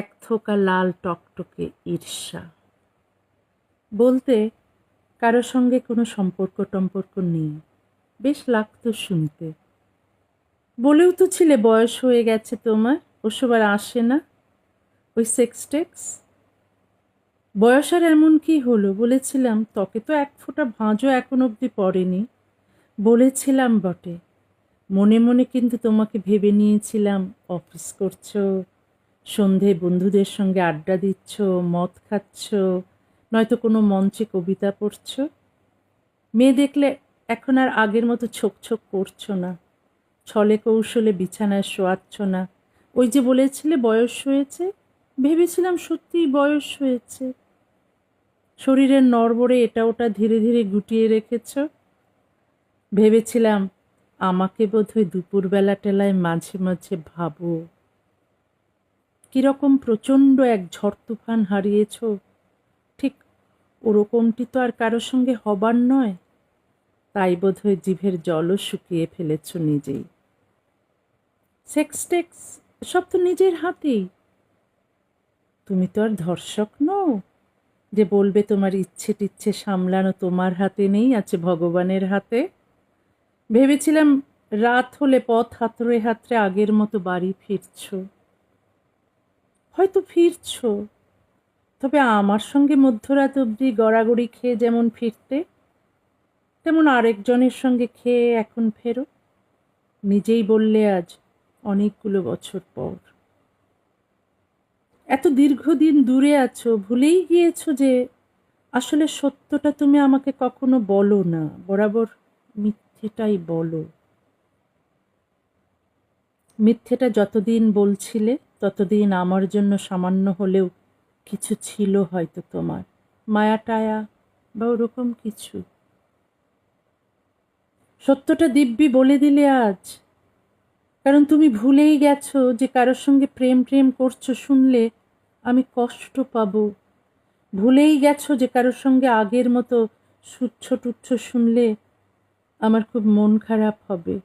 এক থোকা লাল টকটকে ঈর্ষা। বলতে কারও সঙ্গে কোনো সম্পর্ক টম্পর্ক নেই, বেশ লাগতো শুনতে। বলেও তো ছিলে বয়স হয়ে গেছে তোমার, ওসব আর আসে না। ওই সেক্স টেক্স বয়স আর এমন কি হলো? বলেছিলাম তকে তো এক ফোঁটা ভাঁজও এখন অবধি পড়েনি। বলেছিলাম বটে। মনে মনে কিন্তু তোমাকে ভেবে নিয়েছিলাম, অফিস করছ সন্ধে বন্ধুদের সঙ্গে আড্ডা দিচ্ছ, মদ খাচ্ছ, নয়তো কোনো মঞ্চে কবিতা পড়ছো? মেয়ে দেখলে এখন আর আগের মতো ছোক ছোক করছ না। ছলে কৌশলে বিছানায় শোয়াচ্ছ না। ওই যে বলেছিলে বয়স হয়েছে, ভেবেছিলাম সত্যিই বয়স হয়েছে। শরীরের নড়বড়ে এটা ওটা ধীরে ধীরে গুটিয়ে রেখেছ। ভেবেছিলাম আমাকে বোধহয় দুপুরবেলা টেলায় মাঝে মাঝে ভাবো। কীরকম প্রচণ্ড এক ঝড় তুফান হারিয়েছ? ঠিক ওরকমটি তো আর কারোর সঙ্গে হবার নয়। তাই বোধহয় জিভের জলও শুকিয়ে ফেলেছ নিজেই। সেক্স টেক্স সব তো নিজের হাতেই। তুমি তো আর ধর্ষক নও। যে বলবে তোমার ইচ্ছে টিচ্ছে সামলানো তোমার হাতে নেই, আছে ভগবানের হাতে। ভেবেছিলাম রাত হলে পথ হাতড়ে হাতড়ে আগের মতো বাড়ি ফিরছ। হয়তো ফিরছ। তবে আমার সঙ্গে মধ্যরাত অবধি গড়াগড়ি খেয়ে যেমন ফিরতে, তেমন আরেকজনের সঙ্গে খেয়ে এখন ফেরো। নিজেই বললে আজ অনেকগুলো বছর পর। এত দীর্ঘদিন দূরে আছো, ভুলেই গিয়েছো যে আসলে সত্যটা তুমি আমাকে কখনো বলো না, বরাবর মিথ্যেটাই বলো। মিথ্যেটা যতদিন বলছিলে ততদিন আমার জন্য সামান্য হলেও কিছু ছিল হয়তো তোমার। মায়া টায়া বা ওরকম কিছু। সত্যটা দিব্যি বলে দিলে আজ। কারণ তুমি ভুলেই গেছো যে কারোর সঙ্গে প্রেম প্রেম করছ শুনলে আমি কষ্ট পাবো। ভুলেই গেছো যে কারোর সঙ্গে আগের মতো সুচ্ছ টুচ্ছ শুনলে আমার খুব মন খারাপ হবে।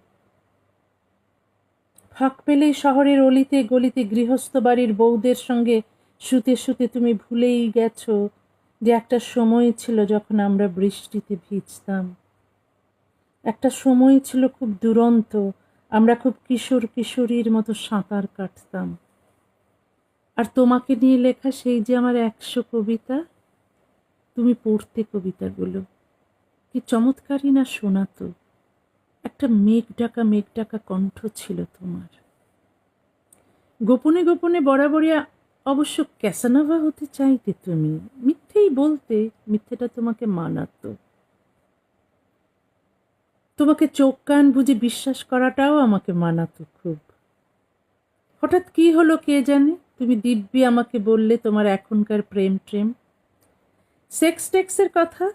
ফাঁক পেলেই শহরের অলিতে গলিতে গৃহস্থ বাড়ির বউদের সঙ্গে শুতে শুতে তুমি ভুলেই গেছো যে একটা সময় ছিল যখন আমরা বৃষ্টিতে ভিজতাম। একটা সময় ছিল খুব দুরন্ত, আমরা খুব কিশোর কিশোরীর মতো সাঁতার কাটতাম। আর তোমাকে নিয়ে লেখা সেই যে আমার একশো কবিতা, তুমি পড়তে কবিতাগুলো। কি চমৎকারই না শোনাতো। একটা মেঘ ডাকা মেঘ ডাকা কণ্ঠ ছিল তোমার। গোপনে গোপনে বরাবরই অবশ্য ক্যাসানাভা হতে চাইতে তুমি। মিথ্যেই বলতে মিথ্যেটা তোমাকে মানাতো। তোমাকে চোখ কান বুঝে বিশ্বাস করাটাও আমাকে মানাতো খুব। হঠাৎ কি হলো কে জানে? তুমি দিব্যি আমাকে বললে তোমার এখনকার প্রেম ট্রেম। সেক্স টেক্সের কথা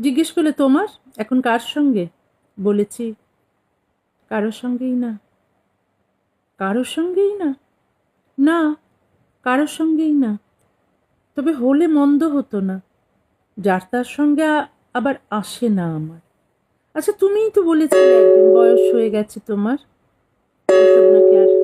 জিজ্ঞেস করলে তোমার? এখন কার সঙ্গে? বলেছি, কারোর সঙ্গেই না। কারোর সঙ্গেই না? না, কারোর সঙ্গেই না। তবে হলে মন্দ হতো না। যার তার সঙ্গে আবার আসে না আমার। আচ্ছা তুমিই তো বলেছিলে বয়স হয়ে গেছে তোমার। আর